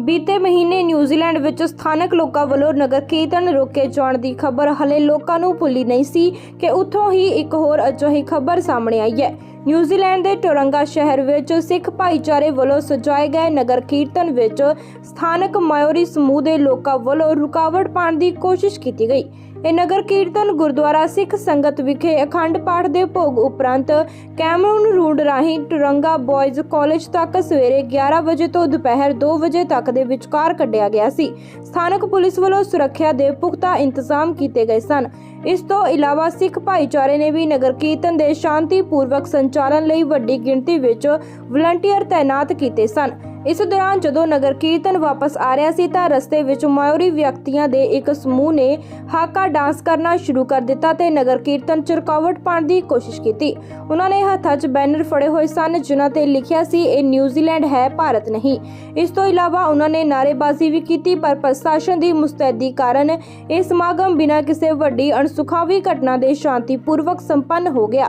ਬੀਤੇ ਮਹੀਨੇ ਨਿਊਜ਼ੀਲੈਂਡ ਵਿੱਚ ਸਥਾਨਕ ਲੋਕਾਂ ਵੱਲੋਂ ਨਗਰ ਕੀਰਤਨ ਰੋਕੇ ਜਾਣ ਦੀ ਖਬਰ ਹਲੇ ਲੋਕਾਂ ਨੂੰ ਭੁੱਲੀ ਨਹੀਂ ਸੀ ਕਿ ਉੱਥੋਂ ਹੀ ਇੱਕ ਹੋਰ ਅਜਿਹੀ ਖਬਰ ਸਾਹਮਣੇ ਆਈ ਹੈ। ਨਿਊਜ਼ੀਲੈਂਡ ਦੇ ਟੋਰੰਗਾ ਸ਼ਹਿਰ ਵਿੱਚ ਸਿੱਖ ਭਾਈਚਾਰੇ ਵੱਲੋਂ ਸਜਾਏ ਗਏ ਨਗਰ ਕੀਰਤਨ ਵਿੱਚ ਸਥਾਨਕ ਮਾਇਓਰੀ ਸਮੂਹ ਦੇ ਲੋਕਾਂ ਵੱਲੋਂ ਰੁਕਾਵਟ ਪਾਉਣ ਦੀ ਕੋਸ਼ਿਸ਼ ਕੀਤੀ ਗਈ। ਇਹ ਨਗਰ ਕੀਰਤਨ ਗੁਰਦੁਆਰਾ ਸਿੱਖ ਸੰਗਤ ਵਿਖੇ ਅਖੰਡ ਪਾਠ ਦੇ ਭੋਗ ਉਪਰੰਤ ਕੈਮਰਨ ਰੂਟ ਰਾਹੀਂ ਟੁਰੰਗਾ ਬॉयਜ਼ ਕਾਲਜ ਤੱਕ ਸਵੇਰੇ 11 ਵਜੇ ਤੋਂ ਦੁਪਹਿਰ 2 ਵਜੇ ਤੱਕ ਦੇ ਵਿਚਕਾਰ ਕੱਢਿਆ ਗਿਆ ਸੀ। ਸਥਾਨਕ ਪੁਲਿਸ ਵੱਲੋਂ ਸੁਰੱਖਿਆ ਦੇ ਪੁਖਤਾ ਇੰਤਜ਼ਾਮ ਕੀਤੇ ਗਏ ਸਨ। ਇਸ ਤੋਂ ਇਲਾਵਾ ਸਿੱਖ ਭਾਈਚਾਰੇ ਨੇ ਵੀ ਨਗਰ ਕੀਰਤਨ ਦੇ ਸ਼ਾਂਤੀਪੂਰਵਕ ਸੰਚਾਲਨ ਲਈ ਵੱਡੀ ਗਿਣਤੀ ਵਿੱਚ ਵਲੰਟੀਅਰ ਤਾਇਨਾਤ ਕੀਤੇ ਸਨ। ਇਸ ਦੌਰਾਨ ਜਦੋਂ ਨਗਰ ਕੀਰਤਨ ਵਾਪਸ ਆ ਰਿਹਾ ਸੀ ਤਾਂ ਰਸਤੇ ਵਿੱਚ ਮਾਇਓਰੀ ਵਿਅਕਤੀਆਂ ਦੇ ਇੱਕ ਸਮੂਹ ਨੇ ਹਾਕਾ ਡਾਂਸ ਕਰਨਾ ਸ਼ੁਰੂ ਕਰ ਦਿੱਤਾ ਤੇ ਨਗਰ ਕੀਰਤਨ ਚ ਰੁਕਾਵਟ ਪਾਉਣ ਦੀ ਕੋਸ਼ਿਸ਼ ਕੀਤੀ। ਉਹਨਾਂ ਨੇ ਹੱਥਾਂ 'ਚ ਬੈਨਰ ਫੜੇ ਹੋਏ ਸਨ, ਜਿਨ੍ਹਾਂ ਤੇ ਲਿਖਿਆ ਸੀ, ਇਹ ਨਿਊਜ਼ੀਲੈਂਡ ਹੈ, ਭਾਰਤ ਨਹੀਂ। ਇਸ ਤੋਂ ਇਲਾਵਾ ਉਹਨਾਂ ਨੇ ਨਾਅਰੇਬਾਜ਼ੀ ਵੀ ਕੀਤੀ, ਪਰ ਪ੍ਰਸ਼ਾਸਨ ਦੀ ਮੁਸਤੈਦੀ ਕਾਰਨ ਇਹ ਸਮਾਗਮ ਬਿਨਾਂ ਕਿਸੇ ਵੱਡੀ ਸੁਖਾਵੀ ਘਟਨਾ ਦੇ ਸ਼ਾਂਤੀਪੂਰਵਕ ਸੰਪੰਨ ਹੋ ਗਿਆ।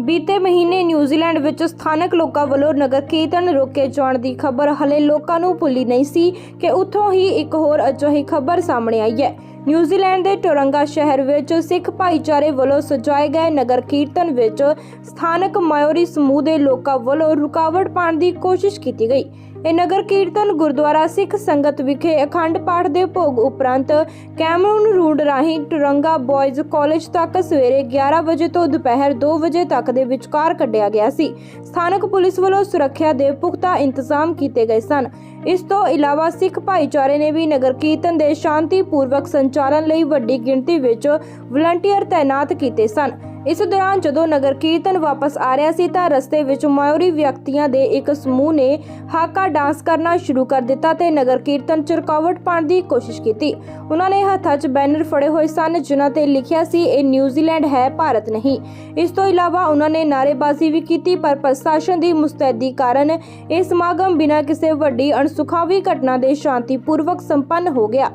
ਬੀਤੇ ਮਹੀਨੇ ਨਿਊਜ਼ੀਲੈਂਡ ਵਿੱਚ ਸਥਾਨਕ ਲੋਕਾਂ ਵੱਲੋਂ ਨਗਰ ਕੀਰਤਨ ਰੋਕੇ ਜਾਣ ਦੀ ਖਬਰ ਹਲੇ ਲੋਕਾਂ ਨੂੰ ਭੁੱਲੀ ਨਹੀਂ ਸੀ ਕਿ ਉੱਥੋਂ ਹੀ ਇੱਕ ਹੋਰ ਅਜਿਹੀ ਖਬਰ ਸਾਹਮਣੇ ਆਈ ਹੈ। ਨਿਊਜ਼ੀਲੈਂਡ ਦੇ ਟੋਰੰਗਾ ਸ਼ਹਿਰ ਵਿੱਚ ਸਿੱਖ ਭਾਈਚਾਰੇ ਵੱਲੋਂ ਸਜਾਏ ਗਏ ਨਗਰ ਕੀਰਤਨ ਵਿੱਚ ਸਥਾਨਕ ਮਾਇਓਰੀ ਸਮੂਹ ਦੇ ਲੋਕਾਂ ਵੱਲੋਂ ਰੁਕਾਵਟ ਪਾਉਣ ਦੀ ਕੋਸ਼ਿਸ਼ ਕੀਤੀ ਗਈ। ਇਹ ਨਗਰ ਕੀਰਤਨ ਗੁਰਦੁਆਰਾ ਸਿੱਖ ਸੰਗਤ ਵਿਖੇ ਅਖੰਡ ਪਾਠ ਦੇ ਭੋਗ ਉਪਰੰਤ ਕੈਮਰਨ ਰੂਡ ਰਾਹੀਂ ਟੁਰੰਗਾ ਬॉयਜ਼ ਕਾਲਜ ਤੱਕ ਸਵੇਰੇ 11 ਵਜੇ ਤੋਂ ਦੁਪਹਿਰ 2 ਵਜੇ ਤੱਕ ਦੇ ਵਿਚਕਾਰ ਕੱਢਿਆ ਗਿਆ ਸੀ। ਸਥਾਨਕ ਪੁਲਿਸ ਵੱਲੋਂ ਸੁਰੱਖਿਆ ਦੇ ਪੁਖਤਾ ਇੰਤਜ਼ਾਮ ਕੀਤੇ ਗਏ ਸਨ। ਇਸ ਤੋਂ ਇਲਾਵਾ ਸਿੱਖ ਭਾਈਚਾਰੇ ਨੇ ਵੀ ਨਗਰ ਕੀਰਤਨ ਦੇ ਸ਼ਾਂਤੀਪੂਰਵਕ ਸੰਚਾਲਨ ਲਈ ਵੱਡੀ ਗਿਣਤੀ ਵਿੱਚ ਵਲੰਟੀਅਰ ਤਾਇਨਾਤ ਕੀਤੇ ਸਨ। ਇਸ ਦੌਰਾਨ ਜਦੋਂ ਨਗਰ ਕੀਰਤਨ ਵਾਪਸ ਆ ਰਿਹਾ ਸੀ ਤਾਂ ਰਸਤੇ ਵਿੱਚ ਮਾਇਓਰੀ ਵਿਅਕਤੀਆਂ ਦੇ ਇੱਕ ਸਮੂਹ ਨੇ ਹਾਕਾ ਡਾਂਸ ਕਰਨਾ ਸ਼ੁਰੂ ਕਰ ਦਿੱਤਾ ਤੇ ਨਗਰ ਕੀਰਤਨ ਚ ਰੁਕਾਵਟ ਪਾਉਣ ਦੀ ਕੋਸ਼ਿਸ਼ ਕੀਤੀ। ਉਹਨਾਂ ਨੇ ਹੱਥਾਂ 'ਚ ਬੈਨਰ ਫੜੇ ਹੋਏ ਸਨ, ਜਿਨ੍ਹਾਂ ਤੇ ਲਿਖਿਆ ਸੀ, ਇਹ ਨਿਊਜ਼ੀਲੈਂਡ ਹੈ, ਭਾਰਤ ਨਹੀਂ। ਇਸ ਤੋਂ ਇਲਾਵਾ ਉਹਨਾਂ ਨੇ ਨਾਅਰੇਬਾਜ਼ੀ ਵੀ ਕੀਤੀ, ਪਰ ਪ੍ਰਸ਼ਾਸਨ ਦੀ ਮੁਸਤੈਦੀ ਕਾਰਨ ਇਹ ਸਮਾਗਮ ਬਿਨਾਂ ਕਿਸੇ ਵੱਡੀ ਅਣਸੁਖਾਵੀ ਘਟਨਾ ਦੇ ਸ਼ਾਂਤੀਪੂਰਵਕ ਸੰਪੰਨ ਹੋ ਗਿਆ।